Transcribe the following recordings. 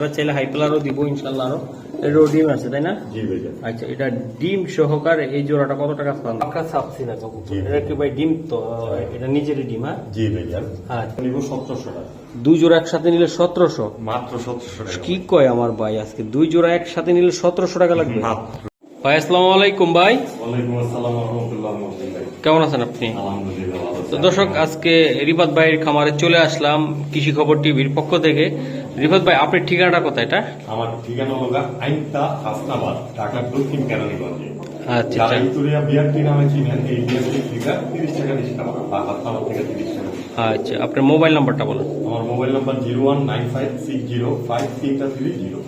এবার চাইলে হাইপলারও দিব ইনশাল্লাহ আরও। এটাও ডিম আছে তাই না? জি আচ্ছা এটা ডিম সহকারে এই জোড়াটা কত টাকা পান ছাপছি না এটা কি ভাই ডিম তো এটা নিজেরই ডিম হ্যাঁ? জি আচ্ছা নিব সতেরোশো টাকা। দুই জোড়া একসাথে নিলে সতেরোশো? মাত্র সতেরোশো টাকা কি কয় আমার ভাই আজকে? দুই জোড়া একসাথে নিলে সতেরোশো টাকা লাগবে? মাত্র। ভাই আসসালামু আলাইকুম ভাই। ওয়ালাইকুম আসসালাম রহমতুল্লাহ ভাই কেমন আছেন আপনি? আলহামদুলিল্লাহ। তো। দর্শক আজকে রিফাত ভাইয়ের খামারে চলে আসলাম কৃষি খবর টিভির পক্ষ থেকে। রিফাত ভাই আপনার ঠিকানাটা কোথায় এটা? আমার ঠিকানা হলো আইনতা হাসনাবাদ ঢাকার দক্ষিণ কেরানীগঞ্জে। আচ্ছা আচ্ছা। ভিক্টোরিয়া বিআরটি নামে চিনেন এই বিআরটি ঠিকা তিরিশ টাকা বেশি টাকা হাসনাবাদ থেকে তিরিশ টাকা আচ্ছা আপনার মোবাইল নাম্বারটা বলুন। আমার mobile number zero one nine five six zero five তিনটা থ্রি জিরো।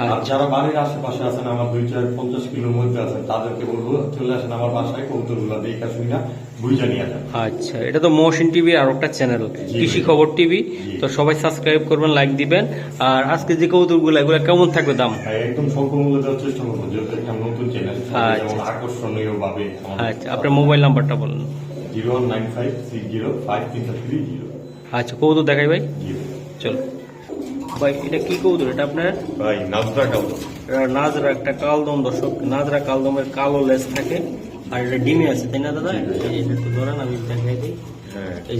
আর যারা বাড়ির আশেপাশে আছেন আমার দুই চার পঞ্চাশ কিলোর মধ্যে আছেন তাদেরকে বলব চলে আসেন আমার বাসায় কবুতরগুলো দেখা শুনি না বুঝা নিয়ে যান আচ্ছা এটা তো মহসিন টিভির আর একটা চ্যানেল কৃষি খবর টিভি। তো সবাই সাবস্ক্রাইব করবেন লাইক দিবেন। আর আজকে যে কৌতুকগুলো এগুলো কেমন থাকবে দাম? একদম স্বল্প দেওয়ার চেষ্টা করব যেহেতু একটা নতুন চ্যানেল আচ্ছা। আকর্ষণীয় ভাবে আচ্ছা আপনার মোবাইল নাম্বারটা বলুন। Zero nine five six zero five three zero. আচ্ছা কৌতুক দেখাই ভাই। চলো। ভাই এটা কি কৌতুক? এটা আপনার? ভাই নাজরা কালদম এটা নাজরা একটা কালদম দর্শক। নাজরা কালদমের কালো লেস থাকে আর এটা ডিমে আছে তাই না দাদা? এই যে একটু ধরেন আমি দেখাই দিই। হ্যাঁ এই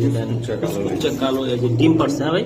যে কালো এই যে ডিম পারছে হ্যাঁ ভাই।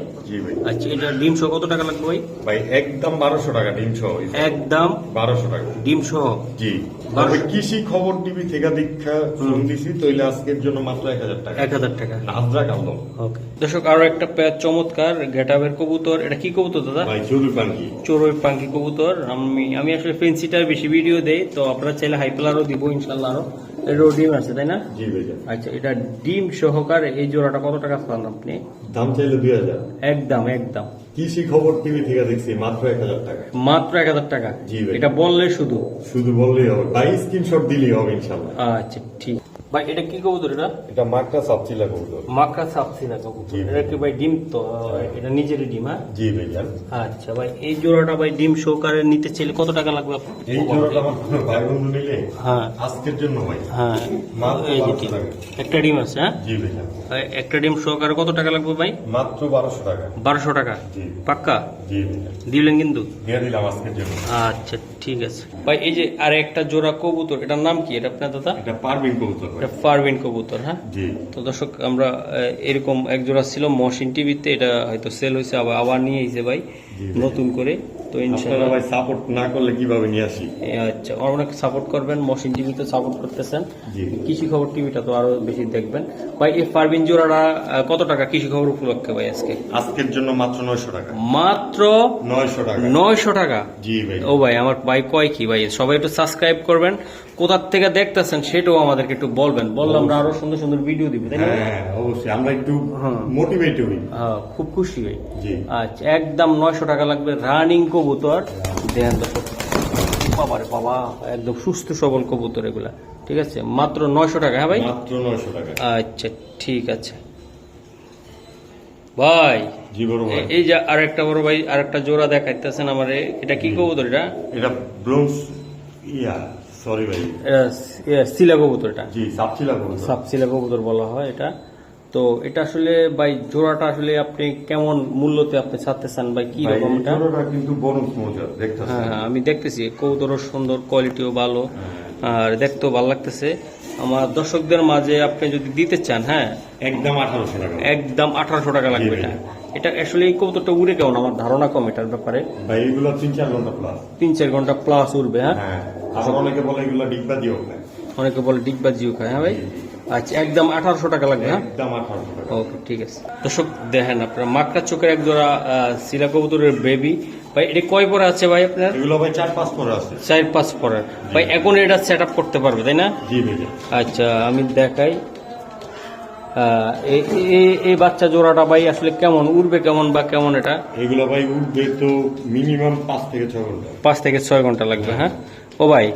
আচ্ছা এটা ডিম সহ কত টাকা লাগবে ভাই? ভাই একদম বারোশো টাকা ডিম সহ। একদম বারোশো টাকা। ডিম সহ? জি। তবে কৃষি খবর টিভি থেকে দীক্ষা ফোন দিছি তৈলে আজকের জন্য মাত্র এক হাজার টাকা। এক হাজার টাকা। নাজরা কালদম ওকে। দর্শক আরও একটা পেয়ার চমৎকার গেটাবের কবুতর। এটা কি কবুতর দাদা? ভাই চুরি পাঙ্কি। চোরই পাঙ্কি কবুতর। আমি আমি আসলে ফেন্সিটার বেশি ভিডিও দেই তো আপনারা চাইলে হাইপ্লারও দিব ইনশাল্লাহ আরও। এটাও ডিম আছে তাই না? জি ভাইজান আচ্ছা এটা ডিম সহকারে এই জোড়াটা কত টাকা পান আপনি? দাম চাইলে দুই হাজার। একদম একদম। কৃষি খবর টিভি থেকে দেখছি মাত্র এক হাজার টাকা। মাত্র এক হাজার টাকা? জি ভাই। এটা বললে শুধু? শুধু বললেই হবে। বাই স্ক্রিনশট দিলেই হবে ইনশাল্লাহ আচ্ছা ঠিক। ভাই এটা কি কবুতর এটা? এটা কবুতর। কবুতর। এটা কি ভাই ডিম তো এটা নিজেরই ডিম হ্যাঁ? জি ভাইজান আচ্ছা ভাই এই জোড়াটা ভাই ডিম নিতে চাইলে কত টাকা লাগবে আপনার? এই জোড়াটা আমার ভাই বন্ধু নিলে হ্যাঁ। আজকের জন্য ভাই। হ্যাঁ। মাত্র এই যে ডিম। একটা ডিম আছে হ্যাঁ? জি ভাইজান ভাই, একটা ডিম সহকারে কত টাকা লাগবে ভাই? মাত্র বারোশো টাকা। বারোশো টাকা? জি। পাক্কা? জি ভাইজান দিলেন কিন্তু? দিয়ে দিলাম আজকের জন্য। আচ্ছা ঠিক আছে। ভাই এই যে আর একটা জোড়া কবুতর এটার নাম কি? এটা আপনার দাদা? এটা পারবিন কবুতর। এটা কবুতর হ্যাঁ? জি। তো দর্শক আমরা এরকম একজোড়া ছিল মশিন টিভিতে এটা হয়তো সেল হয়েছে আবার আবার নিয়ে এসে ভাই। নতুন করে। তো আপনারা ইনশাল্লাহ ভাই সাপোর্ট না করলে কীভাবে নিয়ে আসি? আচ্ছা অনেক সাপোর্ট করবেন মশিন টিভিতে সাপোর্ট করতেছেন। কৃষি খবর টিভিটা তো আরও বেশি দেখবেন। ভাই এই জোড়াটা কত টাকা কৃষি খবর উপলক্ষে ভাই আজকে? আজকের জন্য মাত্র নয়শো টাকা। মাত্র নয়শো টাকা। নয়শো টাকা? জি ভাই। ও ভাই আমার ভাই কয় কি ভাই? সবাই একটু সাবস্ক্রাইব করবেন। কোথার থেকে দেখতেছেন সেটাও আমাদেরকে একটু বলবেন। বললে আমরা আরও সুন্দর সুন্দর ভিডিও দিব তাই না? হ্যাঁ অবশ্যই। আমরা একটু হ্যাঁ। মোটিভেট হই। হ্যাঁ, খুব খুশি হই। জি। আচ্ছা একদম নয়শো টাকা লাগবে। রানিং কবুতর দেন দর্শক বাবা একদম সুস্থ সবল কবুতর এগুলা ঠিক আছে? মাত্র নয়শো টাকা হ্যাঁ ভাই? মাত্র নয়শো টাকা। আচ্ছা ঠিক আছে। ভাই জি বড় ভাই। এই যে আরেকটা বড় ভাই আরেকটা জোড়া দেখাইতেছেন আমারে এটা কি কবুতর এটা? এটা ব্রোঞ্জ ইয়া সরি ভাই। এটা সিলা কবুতর এটা। জি কবুতর। কবুতর বলা হয় এটা। তো এটা আসলে ভাই জোড়াটা আসলে আপনি কেমন মূল্যতে আপনি ছাড়তে চান ভাই কি রকম জোড়াটা কিন্তু বনস মজা দেখতেছেন? হ্যাঁ হ্যাঁ, আমি দেখতেছি কবুতরও সুন্দর কোয়ালিটিও ভালো আর দেখতেও ভালো লাগতেছে। আমার দর্শকদের মাঝে আপনি যদি দিতে চান হ্যাঁ একদম আঠারোশো টাকা। একদম আঠারোশো টাকা লাগবে এটা। এটা আসলে এই কবুতরটা উড়ে কেমন? আমার ধারণা কম এটার ব্যাপারে। ভাই এগুলো তিন চার ঘণ্টা প্লাস তিন চার ঘণ্টা প্লাস উড়বে হ্যাঁ? হ্যাঁ অনেকে বলে এগুলো ডিব্বা খায় অনেকে বলে ডিগবা জিও খায় হ্যাঁ ভাই? আচ্ছা একদম আঠারোশো টাকা লাগবে হ্যাঁ? একদম আঠারোশো টাকা। ওকে ঠিক আছে। দর্শক দেখেন আপনার মাকড়া চোখের এক জোড়া শিলা কবুতরের বেবি ভাই এটা কয় পরে আছে ভাই আপনার? এগুলো ভাই চার পাঁচ পরে আছে। চার পাঁচ পরের ভাই এখন এটা সেট আপ করতে পারবে তাই না? জি ভাই আচ্ছা আমি দেখাই। এই- এই- এই বাচ্চা জোড়াটা ভাই আসলে কেমন? উড়বে কেমন বা কেমন এটা? এগুলো ভাই উঠবে তো মিনিমাম পাঁচ থেকে ছয় ঘণ্টা। পাঁচ থেকে ছয় ঘণ্টা লাগবে হ্যাঁ? ও ভাই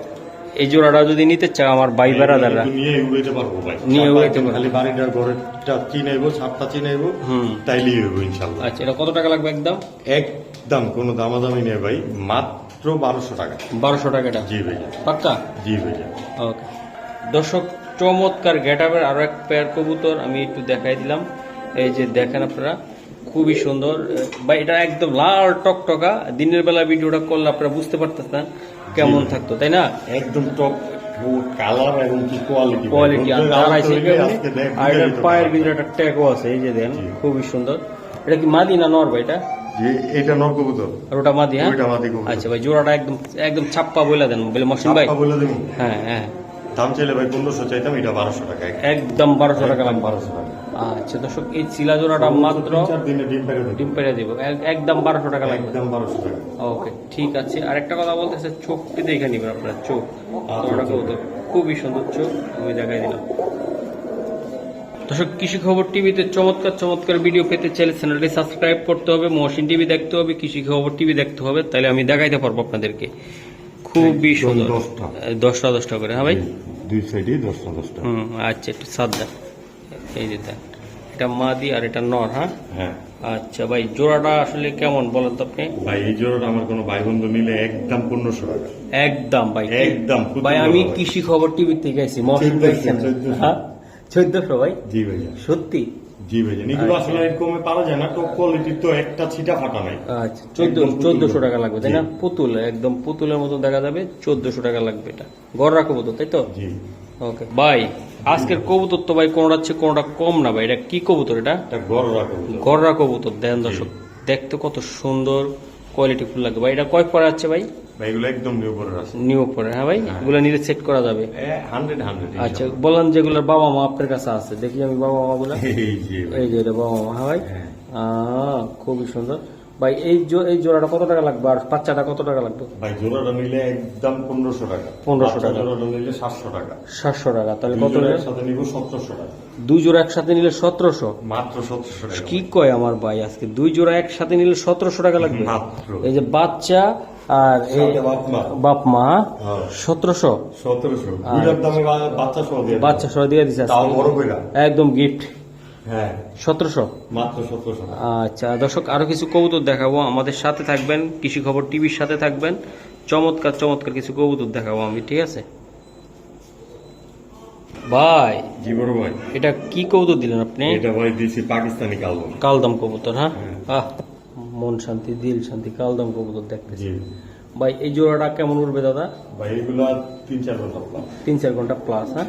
এই জোড়াটা যদি নিতে চাও আমার ভাই বেড়াদাররা নিয়ে উড়াইতে পারব ভাই। নিয়ে উড়াইতে পারব। খালি বাড়িটা ঘরেরটা চিনাইবো ছাদটা চিনাইবো হুম। তাইলেই হইব ইনশাল্লাহ আচ্ছা এটা কত টাকা লাগবে একদম? একদম কোনো দামাদামি নেই ভাই মাত্র বারোশো টাকা। বারোশো টাকা এটা জি ভাই পাক্কা? জি ভাই ওকে। দর্শক চমৎকার গেটাবের আরও এক পেয়ার কবুতর আমি একটু দেখাই দিলাম। এই যে দেখেন আপনারা খুবই সুন্দর। বা এটা একদম লাল টকটকা। দিনের বেলা ভিডিওটা করলে আপনারা বুঝতে পারতেছেন কেমন থাকতো তাই না? একদম টপ কালার এবং কি কোয়ালিটি কোয়ালিটি আর এটার পায়ের ভিতরে একটা ট্যাগও আছে এই যে দেন খুবই সুন্দর। এটা কি মাদি না নর ভাই এটা? এটা আর ওটা মাদি হ্যাঁ? মাদি আচ্ছা ভাই জোড়াটা একদম একদম ছাপ্পা বলে দেন বলে মহসিন ভাই। হ্যাঁ হ্যাঁ। দাম চাইলে ভাই পনেরোশো চাইতাম এটা বারোশো টাকা। একদম বারোশো টাকা লাগবে বারোশো টাকা। আচ্ছা দর্শক এই চিলা জোড়াটা মাত্র ডিম দেবো। একদম বারোশো টাকা লাগবে। একদম বারোশো টাকা। ওকে ঠিক আছে। আরেকটা কথা বলতেছে চোখটি দেখে নিবেন আপনার চোখ। আচ্ছা। কবুতর খুবই সুন্দর চোখ দিলাম। দর্শক কৃষি খবর টিভিতে চমৎকার চমৎকার ভিডিও পেতে চাইলে চ্যানেলটি সাবস্ক্রাইব করতে হবে মহসিন টিভি দেখতে হবে কৃষি খবর টিভি দেখতে হবে তাহলে আমি দেখাইতে পারব আপনাদেরকে। খুবই সুন্দর। দশটা। দশটা করে হ্যাঁ ভাই? দুই সাইডে দশটা দশটা। হুম আচ্ছা একটু সাত দেন এই যে দেন এটা মাদি আর এটা নর হ্যাঁ? হ্যাঁ। আচ্ছা ভাই জোড়াটা আসলে কেমন বলেন তো আপনি? ভাই এই জোড়াটা আমার কোনো ভাই বন্ধু নিলে একদম পনেরোশো টাকা। একদম ভাই। একদম, ভাই আমি কৃষি খবর টিভি থেকে আইছি মহসিন চোদ্দশো, ভাই। চোদ্দশো। হ্যাঁ? ভাই? জি ভাইয়া। সত্যি? জি ভাইজান এগুলো আচ্ছা। আসলে এরকমে পাওয়া যায় না টপ কোয়ালিটির তো একটা ছিটা ফাটা নাই। আচ্ছা চোদ্দ চোদ্দশো টাকা লাগবে তাই না? পুতুল একদম পুতুলের মতো দেখা যাবে চোদ্দশো টাকা লাগবে এটা। গড় রাখব তো তাই তো? জি। ওকে ভাই আজকের কবুতর তো ভাই কোনটা হচ্ছে কোনটা কম না ভাই এটা কি কবুতর এটা? গররা কবুতর গররা কবুতর দেন দর্শক দেখতে কত সুন্দর কোয়ালিটি ফুল লাগবে। ভাই এটা কয় পরে আছে ভাই? ভাই এগুলো একদম নিউ পড়ার আছে। নিউ পরে হ্যাঁ ভাই? এগুলো নিলে সেট করা যাবে। হান্ড্রেড হান্ড্রেড আচ্ছা বলেন যেগুলোর বাবা মা আপনার কাছে আছে। দেখি আমি বাবা মা বলে। এই যে এই যে বাবা মা হ্যাঁ ভাই? হ্যাঁ। আহ, খুবই সুন্দর। ভাই এই এই জোড়াটা কত টাকা লাগবে? আর বাচ্চাটা কত টাকা লাগবে? ভাই জোড়াটা নিলে একদম পনেরোশো টাকা। 1500 বাচ্চা টাকা। জোড়াটা নিলে সাতশো টাকা। সাতশো টাকা। তাহলে কত জোড়ার টাকা? সাথে নিব সতেরোশো টাকা। দুই জোড়া একসাথে নিলে সতেরোশো? মাত্র সতেরোশো টাকা। কি কয় আমার ভাই আজকে? দুই জোড়া একসাথে নিলে সতেরোশো টাকা লাগবে? মাত্র। এই যে বাচ্চা আর বাপ মা। বাপ মা। হ্যাঁ। সতেরোশো? সতেরোশো। বাচ্চা সহ দিয়ে দিচ্ছে একদম গিফট হ্যাঁ। সতেরোশো? মাত্র সতেরোশো। আচ্ছা দর্শক আরও কিছু কবুতর দেখাবো। আমাদের সাথে থাকবেন কৃষি খবর টিভির সাথে থাকবেন। চমৎকার চমৎকার কিছু কবুতর দেখাবো আমি ঠিক আছে? ভাই জি বড় ভাই। এটা কি কবুতর দিলেন আপনি? এটা ভাই দিয়েছি পাকিস্তানি কালবন। কালদম কবুতর হ্যাঁ? হ্যাঁ। আহ মন শান্তি দিল শান্তি কালদম কবুতর দেখতেছি। ভাই এই জোড়াটা কেমন উঠবে দাদা? ভাই এগুলো তিন চার ঘণ্টা প্লাস তিন চার ঘণ্টা প্লাস হ্যাঁ?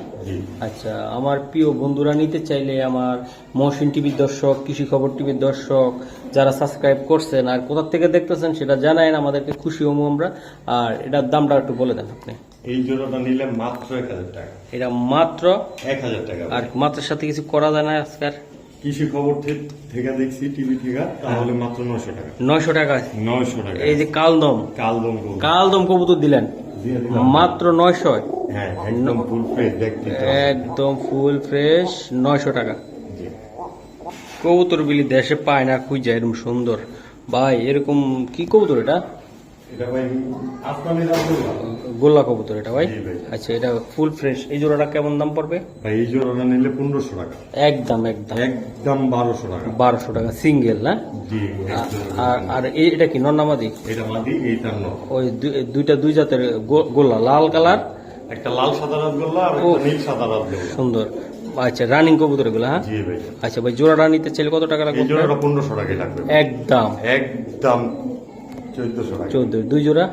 আচ্ছা আমার প্রিয় বন্ধুরা নিতে চাইলে আমার মহসিন টিভির দর্শক কৃষি খবর টিভির দর্শক যারা সাবস্ক্রাইব করছেন আর কোথা থেকে দেখতেছেন সেটা জানায়েন আমাদেরকে খুশি হব আমরা। আর এটার দামটা একটু বলে দেন আপনি। এই জোড়াটা নিলে মাত্র এক হাজার টাকা। এটা মাত্র এক হাজার টাকা। আর মাত্রের সাথে কিছু করা যায় না আজকাল কৃষি খবর থেকে দেখছি টিভি থেকে তাহলে মাত্র নয়শো টাকা। নয়শো টাকা নয়শো টাকা। এই যে কালদম। কালদম কালদম কবুতর দিলেন? মাত্র নয়শো? হ্যাঁ একদম ফুল ফ্রেশ দেখতে একদম ফুল ফ্রেশ নয়শো টাকা। কবুতর বিলি দেশে পায় না খুঁজে এরকম সুন্দর। ভাই এরকম কি কবুতর এটা? এটা ভাই আফগানি গোল্লা কবুতর এটা ভাই? আচ্ছা এটা ফুল ফ্রেশ। এই জোড়াটা কেমন দাম পড়বে? ভাই এই জোড়াটা নিলে পনেরোশো টাকা। একদম একদম। একদম বারোশো টাকা। বারোশো টাকা সিঙ্গেল না? আর আর এটা কি নন্নামাদি এটা মাদি এইটার ওই দুইটা দুই জাতের গোল্লা লাল কালার। একটা লাল সাদা রাসগোল্লা আর একটা নীল সাদা সুন্দর। আচ্ছা রানিং কবুতর এগুলো হ্যাঁ? আচ্ছা ভাই জোড়াটা নিতে চাইলে কত টাকা লাগবে? জোড়াটা পনেরোশো টাকাই লাগবে একদম। একদম চোদ্দশো টাকা। চোদ্দ দুই জোড়া?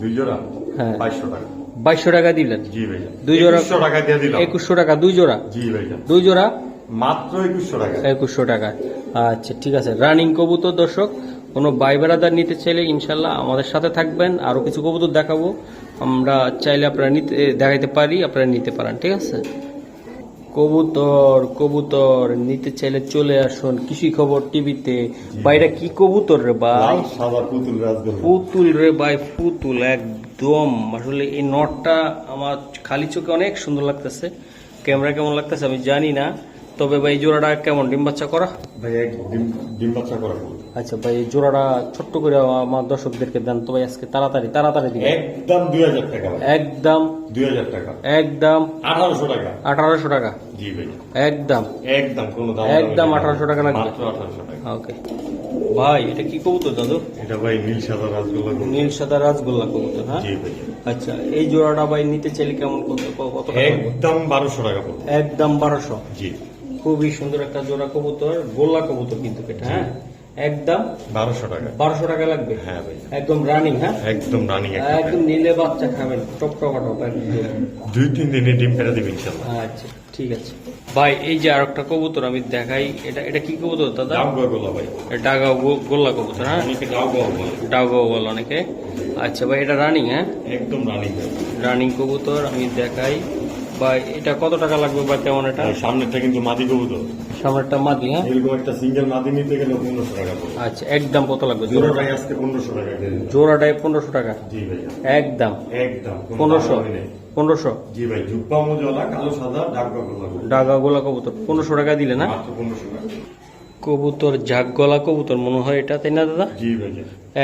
দুই জোড়া? হ্যাঁ। বাইশশো টাকা। বাইশশো টাকা দিলেন? জি ভাইয়া দুই জোড়া? টাকা দিয়ে দিলাম। একুশশো টাকা দুই জোড়া? জি ভাইয়া দুই জোড়া? মাত্র একুশশো টাকা। একুশশো টাকা। আচ্ছা ঠিক আছে। রানিং কবুতর দর্শক কোনো বাই বেড়াদার নিতে চাইলে ইনশাল্লাহ আমাদের সাথে থাকবেন। আরও কিছু কবুতর দেখাবো। আমরা চাইলে আপনারা নিতে দেখাইতে পারি আপনারা নিতে পারেন। ঠিক আছে? কবুতর কবুতর নিতে চাইলে চলে আসুন। কৃষি খবর টিভিতে? বাইরে কি কবুতর রে ভাই? পুতুল পুতুল রে ভাই পুতুল একদম। আসলে এই নটটা আমার খালি চোখে অনেক সুন্দর লাগতেছে। ক্যামেরা কেমন লাগতেছে আমি জানি না। তবে ভাই জোড়াটা কেমন? ডিম বাচ্চা করা? ভাই ডিম বাচ্চা করা। আচ্ছা ভাই জোড়াটা ছোট্ট করে আমার দর্শকদেরকে দেন তো ভাই আজকে তাড়াতাড়ি তাড়াতাড়ি দিবেন। একদম দুই হাজার টাকা একদম দুই হাজার টাকা। একদম আঠারোশো টাকা। আঠারোশো টাকা। জি ভাই। একদম। একদম কোনো দাম একদম আঠারোশো টাকা না আঠারোশো টাকা। ওকে। ভাই এটা কি কবুতর দাদু? এটা ভাই নীল সাদা রাসগোল্লা গরু। নীল সাদা রাজগোল্লা কবুতর হ্যাঁ? জি ভাই। আচ্ছা এই জোড়াটা ভাই নিতে চাইলে কেমন কত কত একদম বারোশো টাকা পড়বে। একদম বারোশো। জি। খুবই সুন্দর একটা জোড়া কবুতর গোল্লা কবুতর কিন্তু এটা হ্যাঁ? একদম বারোশো টাকা। বারোশো টাকা লাগবে? হ্যাঁ ভাই। একদম রানিং হ্যাঁ? একদম রানিং একদম নিলে বাচ্চা খাবেন টপ টপ দুই তিন দিনে ডিম পেড়ে দেবে ইনশাল্লাহ। আচ্ছা ঠিক আছে। ভাই এই যে আর একটা কবুতর আমি দেখাই এটা এটা কি কবুতর দাদা? গোলা ভাই। ডাগা গোল্লা কবুতর হ্যাঁ? অনেকে বলে। ডাগা বল অনেকে। আচ্ছা ভাই এটা রানিং হ্যাঁ? একদম রানিং রানিং কবুতর আমি দেখাই। বা এটা কত টাকা লাগবে বা কেমন এটা? সামনেরটা কিন্তু মাদি কবুতর। সামনেরটা মাদি হ্যাঁ? এরকম একটা সিঙ্গেল মাদি নিতে গেলে পনেরোশো টাকা পড়বে। আচ্ছা একদম কত লাগবে? জোড়া? জোড়াটাই আজকে পনেরোশো টাকা। কেজি জোড়াটায় পনেরোশো টাকা? জি ভাই একদম। একদম পনেরোশো। পনেরোশো? জি ভাই জুব্বা মজলা কালো সাদা ডাক গোলা ডাগা গোলা কবুতর। পনেরোশো টাকা দিলে না? পনেরোশো টাকা। কবুতর ঝাঁক গলা কবুতর মনে হয় এটা তাই না দাদা? জি ভাই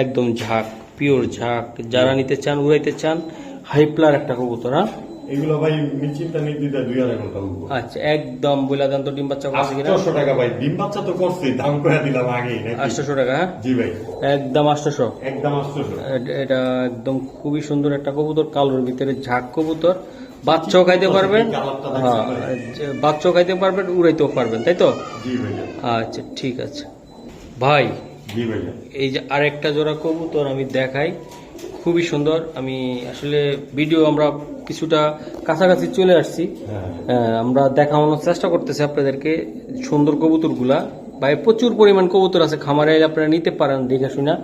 একদম ঝাঁক পিওর ঝাঁক। যারা নিতে চান উড়াইতে চান হাইপ্লার একটা কবুতর হ্যাঁ? এগুলো ভাই নিশ্চিন্তা নির্দিতা দুই আড়াই ঘণ্টা উঠবো আচ্ছা একদম বইলা তো ডিম বাচ্চা করছে কিনা? আটশোশো টাকা ভাই ডিম বাচ্চা তো করছি দাম করে দিলাম? আটশোশো টাকা হ্যাঁ? জি ভাই। একদম আটশোশো। একদম আটশোশো। এটা একদম খুবই সুন্দর একটা কবুতর কালোর ভিতরে ঝাঁক কবুতর। বাচ্চাও খাইতে পারবেন। হ্যাঁ বাচ্চাও খাইতে পারবেন উড়াইতেও পারবেন তাই তো? আচ্ছা ঠিক আছে। ভাই এই যে আরেকটা জোড়া কবুতর আমি দেখাই। খুবই সুন্দর। আমি আসলে ভিডিও আমরা কিছুটা কাছাকাছি চলে আসছি। হ্যাঁ। আমরা দেখানোর চেষ্টা করতেছি আপনাদেরকে সুন্দর কবুতরগুলা। ভাই প্রচুর পরিমাণ কবুতর আছে খামারে আপনারা নিতে পারেন দেখে শুনে।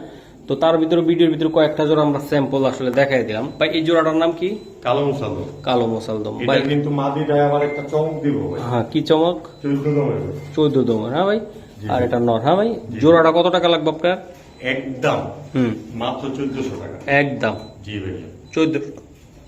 তো তার ভিতরে ভিডিওর ভিতরে কয়েকটা জোড়া আমরা স্যাম্পল আসলে দেখাই দিলাম। ভাই এই জোড়াটার নাম কি? কালো মশালো কালো মোসালদম ভাই। কিন্তু আমার একটা চমক দিব ভাই। হ্যাঁ কি চমক? চৌদ্দ দমের। ভাই। চৌদ্দ দমর হ্যাঁ ভাই? আর এটা নর হ্যাঁ ভাই? জোড়াটা কত টাকা লাগবে আপনার? একদম। মাত্র চোদ্দশো টাকা। একদম। জি ভাই। চৌদ্দ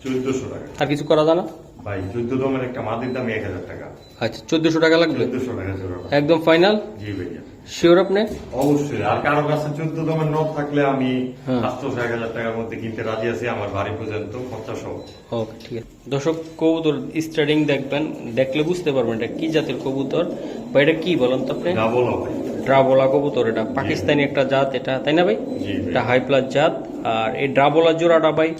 চোদ্দশো টাকা। আর কিছু করা যায় না? ভাই চোদ্দ দমের একটা মাদির দাম এক হাজার টাকা। আচ্ছা চোদ্দশো টাকা লাগবে? চোদ্দশো টাকা একদম ফাইনাল জি ভাইয়া শিওর আপনি? অবশ্যই। আর কারও কাছে চোদ্দ দমের নোট থাকলে আমি হ্যাঁ। এক হাজার টাকার মধ্যে কিনতে রাজি আছি আমার বাড়ি পর্যন্ত। খরচা সহ। ওকে ঠিক আছে। দর্শক কবুতর স্টার্টিং দেখবেন। দেখলে বুঝতে পারবেন এটা কি জাতের কবুতর বা এটা কি বলেন তো আপনি? ডাবল ভাই ড্রাবোলা কবুতর এটা পাকিস্তানি একটা জাত এটা তাই না ভাই? এটা হাই প্লাস জাত। আর এই ড্রাবোলা জোড়াটা ভাই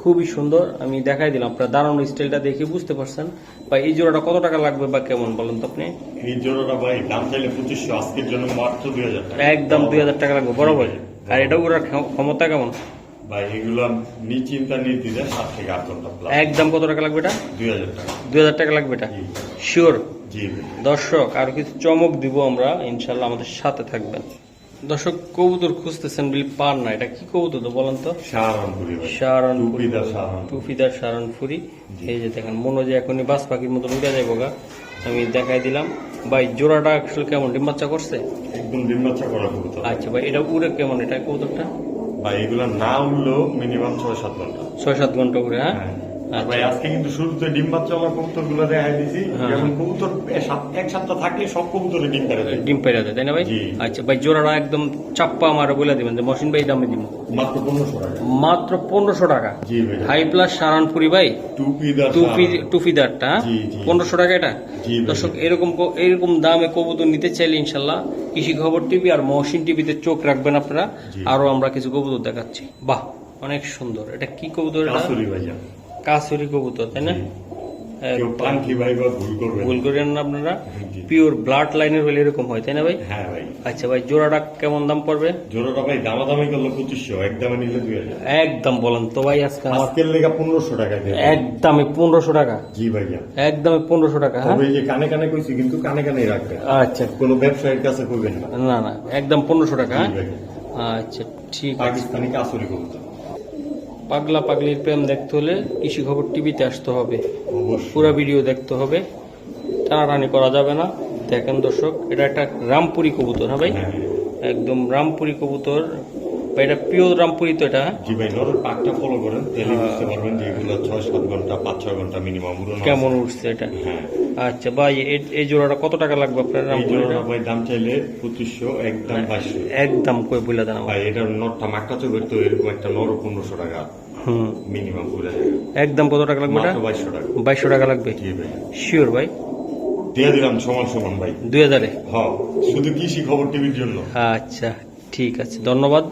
খুবই সুন্দর আমি দেখাই দিলাম। আপনার দাঁড়ানো স্টাইলটা দেখে বুঝতে পারছেন। বা এই জোড়াটা কত টাকা লাগবে বা কেমন বলেন তো আপনি? এই জোড়াটা ভাই দাম চাইলে পঁচিশশো আজকের জন্য মাত্র দুই হাজার একদম দুই হাজার টাকা লাগবে বরাবর আর এটা ওরা ক্ষমতা কেমন? ভাই এগুলো নিশ্চিন্তা নির্দিদে সাত থেকে আট ঘণ্টা প্লাস একদম কত টাকা লাগবে এটা? দুই হাজার টাকা। দুই হাজার টাকা লাগবে এটা? শিওর জি দর্শক আর কিছু চমক দিব আমরা ইনশাল্লাহ আমাদের সাথে থাকবেন। দর্শক কবুতর খুঁজতেছেন বলি পান না এটা কি কবুতর তো বলেন তো? টুফিদার সারানপুরি এই যে দেখেন মনে হয় যে এখনই বাস পাখির মতো উঠে যাইব গা আমি দেখাই দিলাম। ভাই জোড়াটা আসলে কেমন? ডিম বাচ্চা করছে? একদম ডিম্বাচ্চা করা কবুতর। আচ্ছা ভাই এটা উড়ে কেমন এটা কবুতরটা? ভাই এগুলো না উঠলেও মিনিমাম ছয় সাত ঘণ্টা। ছয় সাত ঘণ্টা উড়ে হ্যাঁ? হ্যাঁ। ভাই আজকে কিন্তু শুরুতে ডিম বাচ্চা আমার কবুতরগুলো দেখাই দিছি। হ্যাঁ। এখন কবুতর এক সপ্তাহ থাকলে সব কবুতরে ডিম পেরে দেয়। ডিম পেরে দেয় তাই না ভাই? আচ্ছা ভাই জোড়াটা একদম চাপ্পা আমার বলে দিবেন যে মশিন ভাই দামে দিব। মাত্র পনেরোশো টাকা। মাত্র পনেরোশো টাকা? জি ভাই। হাই প্লাস সারানপুরি ভাই? টুপিদার টুপি টুপিদারটা জি। পনেরোশো টাকা এটা? দর্শক এরকম এরকম দামে কবুতর নিতে চাইলে ইনশাল্লাহ কৃষি খবর টিভি আর মহসিন টিভিতে চোখ রাখবেন আপনারা। আরও আমরা কিছু কবুতর দেখাচ্ছি। বাহ অনেক সুন্দর। এটা কি কবুতর এটা? কাসুরি কবুতর তাই না? ভুল করেন না আপনারা? জি। পিওর ব্লাড লাইনের হলে এরকম হয় তাই না ভাই? হ্যাঁ ভাই। আচ্ছা ভাই জোড়াটা কেমন দাম পড়বে? জোড়াটা ভাই করল পঁচিশশো একদমে নিলে দুই হাজার। একদম বলেন তো ভাই আজকে আমার আজকের লেগা পনেরোশো টাকা একদমই পনেরোশো টাকা। জি ভাইয়া। একদমই পনেরোশো টাকা হ্যাঁ? তবে যে কানে কানে কইছি কিন্তু কানে রাখবেন। আচ্ছা। কোনো ব্যবসায়ীর কাছে কইবেন না। না না একদম পনেরোশো টাকা হ্যাঁ। আচ্ছা ঠিক আছে। পাকিস্তানি কাসুরি কবুতর। পাগলা পাগলির প্রেম দেখতে হলে কৃষি খবর টিভিতে আসতে হবে। পুরো ভিডিও দেখতে হবে। টানাটানি করা যাবে না। দেখেন দর্শক এটা একটা রামপুরি কবুতর হ্যাঁ ভাই? হ্যাঁ। একদম রামপুরি কবুতর। এটা পিওর রামপুরি তো এটা হ্যাঁ? জি ভাই নরের পাকটা ফলো করেন তাহলে বুঝতে পারবেন যে এগুলো ছয় সাত ঘণ্টা পাঁচ ছয় ঘণ্টা মিনিমাম উড়ানো কেমন উঠছে এটা? হ্যাঁ। আচ্ছা ভাই এই- জোড়াটা কত টাকা লাগবে আপনার জোড়াটা ভাই দাম চাইলে পঁচিশশো একদম বাইশশো। একদম কই বলে দেন ভাই। এটার নটটা মাকটা চোখের তো এরকম একটা নর পনেরোশো টাকা। মিনিমাম যাবে একদম কত টাকা লাগবে এটা? বাইশশো টাকা। বাইশশো টাকা লাগবে? জি ভাই। শিওর ভাই। দিয়ে দিলাম সমান সমান ভাই। দুই হাজারে? হ শুধু কৃষি খবর টিভির জন্য। আচ্ছা ঠিক আছে ধন্যবাদ।